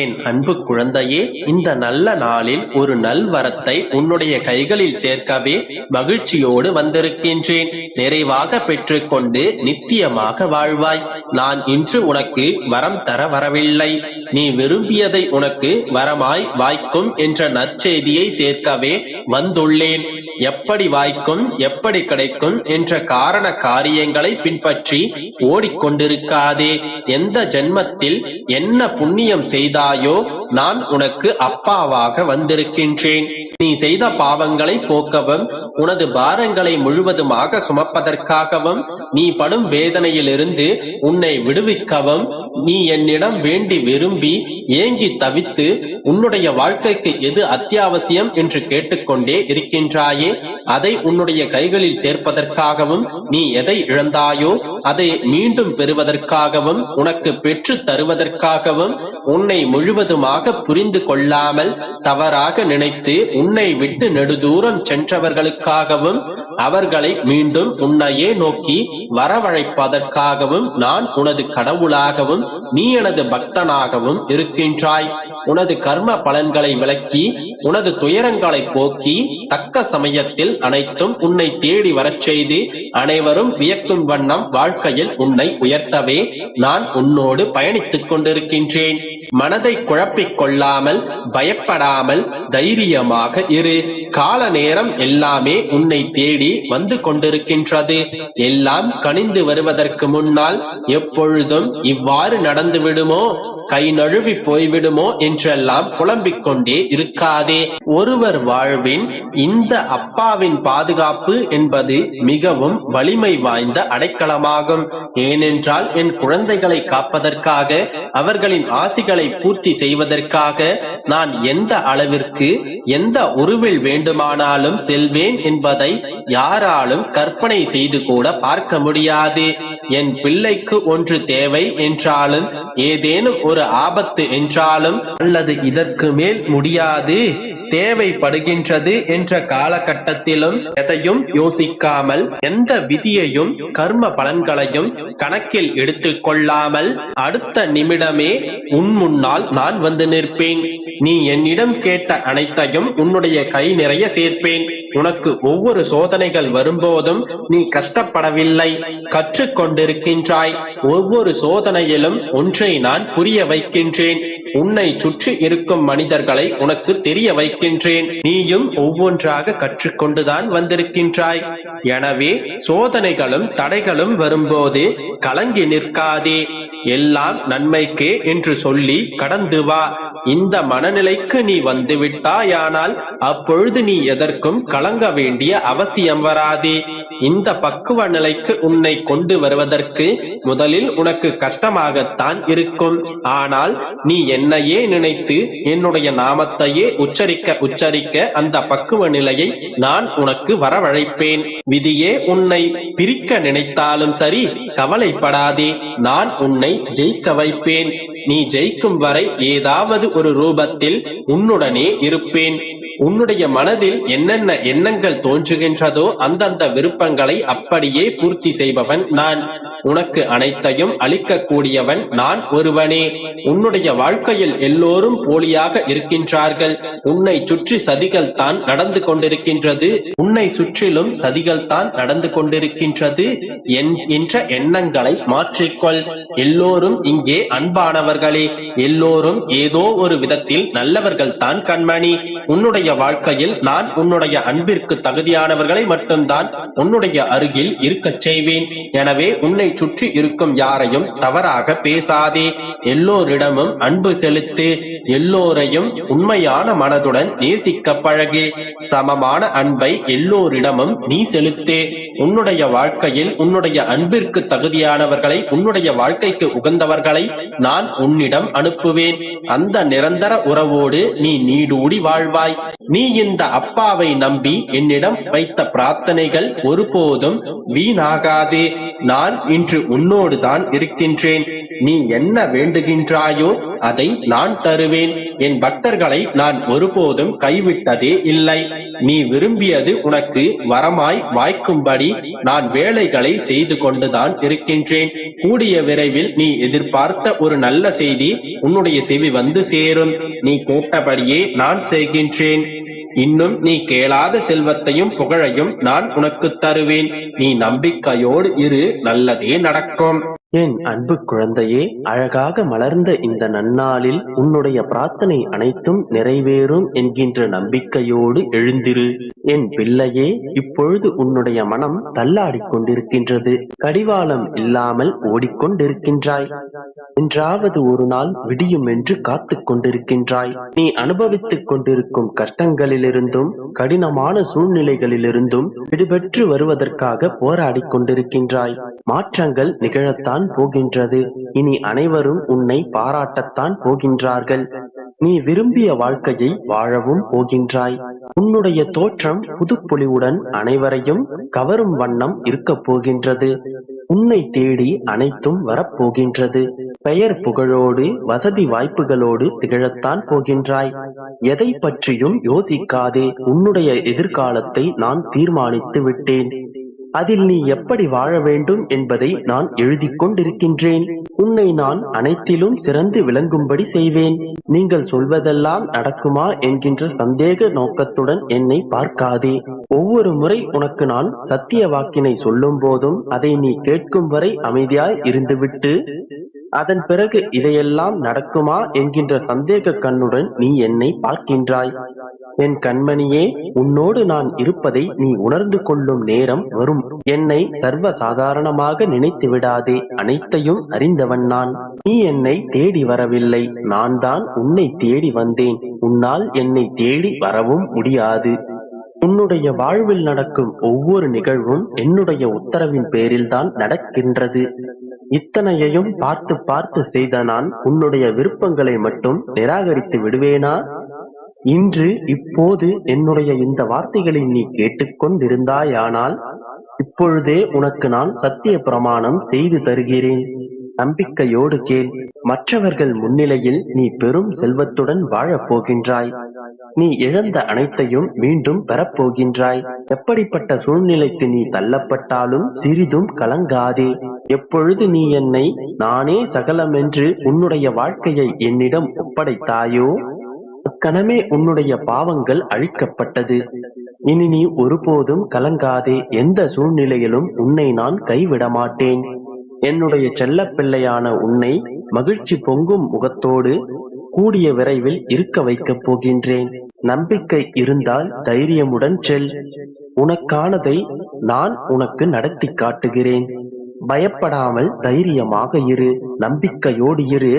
என் அன்பு குழந்தையே இந்த நல்ல நாளில் ஒரு நல்வரத்தை உன்னுடைய கைகளில் சேர்க்கவே மகிழ்ச்சியோடு வந்திருக்கின்றேன். நிறைவாக பெற்றுக்கொண்டு நித்தியமாக வாழ்வாய். நான் இன்று உனக்கு வரம் தர வரவில்லை. நீ விரும்பியதை உனக்கு வரமாய் வாய்க்கும் என்ற நற்செய்தியை சேர்க்கவே வந்துள்ளேன். எப்படி வாய்க்கும் எப்படி கிடைக்கும் என்ற காரண காரியங்களை பின்பற்றி ஓடிக்கொண்டிருக்காதே. எந்த ஜென்மத்தில் என்ன புண்ணியம் செய்தாயோ நான் உனக்கு அப்பாவாக வந்திருக்கின்றேன். நீ செய்த பாவங்களை போக்கவும் உனது பாரங்களை முழுவதுமாக சுமப்பதற்காகவும் நீ படும் வேதனையிலிருந்து உன்னை விடுவிக்கவும் நீ என்னிடம் வேண்டி விரும்பி ஏங்கி தவித்து உன்னுடைய வாழ்க்கைக்கு எது அத்தியாவசியம் என்று கேட்டுக்கொண்டே இருக்கின்றாயே அதை உன்னுடைய கைகளில் சேர்ப்பதற்காகவும் நீ எதை இழந்தாயோ அதை மீண்டும் பெறுவதற்காகவும் உனக்கு பெற்று தருவதற்காகவும் உன்னை முழுவதுமாக புரிந்து கொள்ளாமல் தவறாக நினைத்து உன்னை விட்டு நெடுதூரம் சென்றவர்களுக்காகவும் அவர்களை மீண்டும் உன்னையே நோக்கி வரவழைப்பதற்காகவும் நான் உனது கடவுளாகவும் நீ எனது பக்தனாகவும் இருக்கின்றாய். உனது கர்ம பலன்களை விளக்கி உனது துயரங்களை போக்கி தக்க சமயத்தில் அனைத்தும் உன்னை தேடி வரச் செய்து அனைவரும் வியக்கும் வண்ணம் வாழ்க்கையில் உன்னை உயர்த்தவே நான் உன்னோடு பயணித்துக் கொண்டிருக்கின்றேன். மனதை குழப்பிக் கொள்ளாமல் பயப்படாமல் தைரியமாக இரு. கால நேரம் எல்லாமே உன்னை தேடி வந்து கொண்டிருக்கின்றது. எல்லாம் கனிந்து வருவதற்கு முன்னால் எப்பொழுதும் இவ்வாறு நடந்து விடுமோ கை நழுவி போய்விடுமோ என்றெல்லாம் புலம்பிக் கொண்டே இருக்காதே. ஒருவர் வாழ்வின் இந்த அப்பாவின் பாதுகாப்பு என்பது மிகவும் வலிமை வாய்ந்த அடைக்கலமாகும். ஏனென்றால் என் குழந்தைகளை காப்பதற்காக அவர்களின் ஆசிகளை பூர்த்தி செய்வதற்காக நான் எந்த அளவிற்கு எந்த உருவில் வேண்டுமானாலும் செல்வேன் என்பதை யாராலும் கற்பனை செய்து கூட பார்க்க முடியாது. என் பிள்ளைக்கு ஒன்று தேவை என்றாலும் ஏதேனும் ஒரு ஆபத்து என்றாலும் அல்லது இதற்கு மேல் முடியாது தேவைப்படுகின்றது என்ற காலகட்டத்திலும் எதையும் யோசிக்காமல் எந்த விதியையும் கர்ம பலன்களையும் கணக்கில் எடுத்துக் கொள்ளாமல் அடுத்த நிமிடமே உன் முன்னால் நான் வந்து நிற்பேன். நீ என்னிடம் கேட்ட அனைத்தையும் உன்னுடைய கை நிறைய சேர்ப்பேன். உனக்கு ஒவ்வொரு சோதனைகள் வரும்போதும் நீ கஷ்டப்படவில்லை. கற்றுக்கொண்டிருக்கின்றாய். ஒவ்வொரு சோதனையிலும் ஒன்றை நான் புரிய வைக்கின்றேன். உன்னை சுற்றி இருக்கும் மனிதர்களை உனக்கு தெரிய வைக்கின்றேன். நீயும் ஒவ்வொன்றாக கற்றுக்கொண்டுதான் வந்திருக்கின்றாய். எனவே சோதனைகளும் தடைகளும் வரும்போது கலங்கி நிற்காதே. எல்லாம் நன்மைக்கே என்று சொல்லி கடந்து வா. இந்த மனநிலைக்கு நீ வந்துவிட்டாயானால் அப்பொழுது நீ எதற்கும் கலங்க வேண்டிய அவசியம் வராதே. இந்த பக்குவ நிலைக்கு உன்னை கொண்டு வருவதற்கு முதலில் உனக்கு கஷ்டமாகத்தான் இருக்கும். ஆனால் நீ என்னையே நினைத்து என்னுடைய நாமத்தையே உச்சரிக்க உச்சரிக்க அந்த பக்குவ நிலையை நான் உனக்கு வரவழைப்பேன். விதியே உன்னை பிரிக்க நினைத்தாலும் சரி கவலைப்படாதே நான் உன்னை ஜெயிக்க வைப்பேன். நீ ஜெயிக்கும் வரை ஏதாவது ஒரு ரூபத்தில் உன்னுடனே இருப்பேன். உன்னுடைய மனதில் என்னென்ன எண்ணங்கள் தோன்றுகின்றதோ அந்தந்த விருப்பங்களை அப்படியே பூர்த்தி செய்பவன் நான். உனக்கு அனைத்தையும் அளிக்கக்கூடியவன் நான் ஒருவனே. உன்னுடைய வாழ்க்கையில் எல்லோரும் போலியாக இருக்கின்றார்கள். உன்னை சுற்றி சதிகள் தான் நடந்து கொண்டிருக்கின்றது. உன்னை சுற்றிலும் சதிகள் தான் நடந்து கொண்டிருக்கின்றது. என்கின்ற எண்ணங்களை மாற்றிக்கொள். எல்லோரும் இங்கே அன்பானவர்களே. எல்லோரும் ஏதோ ஒரு விதத்தில் நல்லவர்கள் தான் கண்மணி. உன்னுடைய வாழ்க்கையில் நான் உன்னுடைய அன்பிற்கு தகுதியானவர்களை மட்டும்தான் உன்னுடைய அருகில் இருக்கச் செய்வேன். எனவே உன்னை சுற்றி இருக்கும் யாரையும் தவறாக பேசாதே. எல்லோரிடமும் அன்பு செலுத்து. எல்லோரையும் உண்மையான மனதுடன் நேசிக்க பழகு. சமமான அன்பை எல்லோரிடமும் நீ செலுத்து. உன்னுடைய வாழ்க்கையில் உன்னுடைய அன்பிற்கு தகுதியானவர்களை உன்னுடைய வாழ்க்கைக்கு உகந்தவர்களை நான் உன்னிடம் அனுப்புவேன். அந்த நிரந்தர உறவோடு நீ நீடூடி வாழ்வாய். நீ இந்த அப்பாவை நம்பி என்னிடம் வைத்த பிரார்த்தனைகள் ஒருபோதும் வீணாகாது. நான் இன்று உன்னோடு தான் இருக்கின்றேன். நீ என்ன வேண்டுகின்றாயோ அதை நான் தருவேன். என் பக்தர்களை நான் ஒருபோதும் கைவிட்டதே இல்லை. நீ விரும்பியது உனக்கு வரமாய் வாய்க்கும்படி நான் வேலைகளை செய்து கொண்டுதான் இருக்கின்றேன். கூடிய விரைவில் நீ எதிர்பார்த்த ஒரு நல்ல செய்தி உன்னுடைய செவி வந்து சேரும். நீ கேட்டபடியே நான் செய்கின்றேன். இன்னும் நீ கேளாத செல்வத்தையும் புகழையும் நான் உனக்கு தருவேன். நீ நம்பிக்கையோடு இரு நல்லதே நடக்கும். என் அன்பு குழந்தையே அழகாக மலர்ந்த இந்த நன்னாளில் உன்னுடைய பிரார்த்தனை அனைத்தும் நிறைவேறும் என்கின்ற நம்பிக்கையோடு எழுந்திரு. என் பிள்ளையே இப்பொழுது உன்னுடைய மனம் தள்ளாடிக் கொண்டிருக்கின்றது கடிவாளம் இல்லாமல் ஓடிக்கொண்டிருக்கின்றாய். என்றாவது ஒரு நாள் விடியும் என்று காத்துக் கொண்டிருக்கின்றாய் நீ அனுபவித்துக் கொண்டிருக்கும் கஷ்டங்களிலிருந்தும் கடினமான சூழ்நிலைகளிலிருந்தும் விடுபெற்று வருவதற்காக போராடிக் கொண்டிருக்கின்றாய். மாற்றங்கள் நிகழத்தான் போகின்றது. இனி அனைவரும் உன்னை பாராட்டத்தான் போகின்றார்கள். நீ விரும்பிய வாழ்க்கையை வாழவும் போகின்றாய். உன்னுடைய தோற்றம் புதுப்பொலிவுடன் அனைவரையும் கவரும் வண்ணம் இருக்கப் போகின்றது. உன்னை தேடி அனைத்தும் வரப்போகின்றது. பெயர் புகழோடு வசதி வாய்ப்புகளோடு திகழத்தான் போகின்றாய். எதை பற்றியும் யோசிக்காதே. உன்னுடைய எதிர்காலத்தை நான் தீர்மானித்து விட்டேன். அதில் நீ எப்படி வாழ வேண்டும் என்பதை நான் எழுதி கொண்டிருக்கின்றேன். உன்னை நான் அனைத்திலும் சிறந்து விளங்கும்படி செய்வேன். நீங்கள் சொல்வதெல்லாம் நடக்குமா என்கின்ற சந்தேக நோக்கத்துடன் என்னை பார்க்காதே. ஒவ்வொரு முறை உனக்கு நான் சத்திய வாக்கினை சொல்லும் போதும் அதை நீ கேட்கும் வரை அமைதியாய் இருந்துவிட்டு அதன் பிறகு இதையெல்லாம் நடக்குமா என்கின்ற சந்தேக கண்ணுடன் நீ என்னை பார்க்கின்றாய். என் கண்மணியே உன்னோடு நான் இருப்பதை நீ உணர்ந்து கொள்ளும் நேரம் வரும். என்னை சர்வ சாதாரணமாக நினைத்து விடாதே அனைத்தையும் அறிந்தவன் நான். நீ என்னை தேடி வரவில்லை நான் தான் உன்னை தேடி வந்தேன். உன்னால் என்னை தேடி வரவும் முடியாது. உன்னுடைய வாழ்வில் நடக்கும் ஒவ்வொரு நிகழ்வும் என்னுடைய உத்தரவின் பேரில்தான் நடக்கின்றது. இத்தனையையும் பார்த்து பார்த்து செய்த நான் உன்னுடைய விருப்பங்களை மட்டும் நிராகரித்து விடுவேனா? இன்று இப்போது என்னுடைய இந்த வார்த்தைகளை நீ கேட்டுக்கொண்டிருந்தாயானால் இப்பொழுதே உனக்கு நான் சத்திய பிரமாணம் செய்து தருகிறேன். நம்பிக்கையோடு கேள். மற்றவர்கள் முன்னிலையில் நீ பெரும் செல்வத்துடன் வாழப் போகின்றாய் நீ இழந்த அனைத்தையும் மீண்டும் பெறப்போகின்றாய். எப்படிப்பட்ட சூழ்நிலைக்கு நீ தள்ளப்பட்டாலும் சிறிதும் கலங்காதே. எப்பொழுது நீ என்னை நானே சகலமென்று உன்னுடைய வாழ்க்கையை என்னிடம் ஒப்படைத்தாயோ அக்கணமே உன்னுடைய பாவங்கள் அழிக்கப்பட்டது. இனி நீ ஒருபோதும் கலங்காதே. எந்த சூழ்நிலையிலும் உன்னை நான் கைவிட மாட்டேன் என்னுடைய செல்ல பிள்ளையான உன்னை மகிழ்ச்சி பொங்கும் முகத்தோடு கூடிய விரைவில் இருக்க வைக்கப் போகின்றேன். நம்பிக்கை இருந்தால் தைரியமுடன் செல். உனக்கானதை நான் உனக்கு நடத்தி காட்டுகிறேன். பயப்படாமல் தைரியமாக இரு. நம்பிக்கையோடு இரு.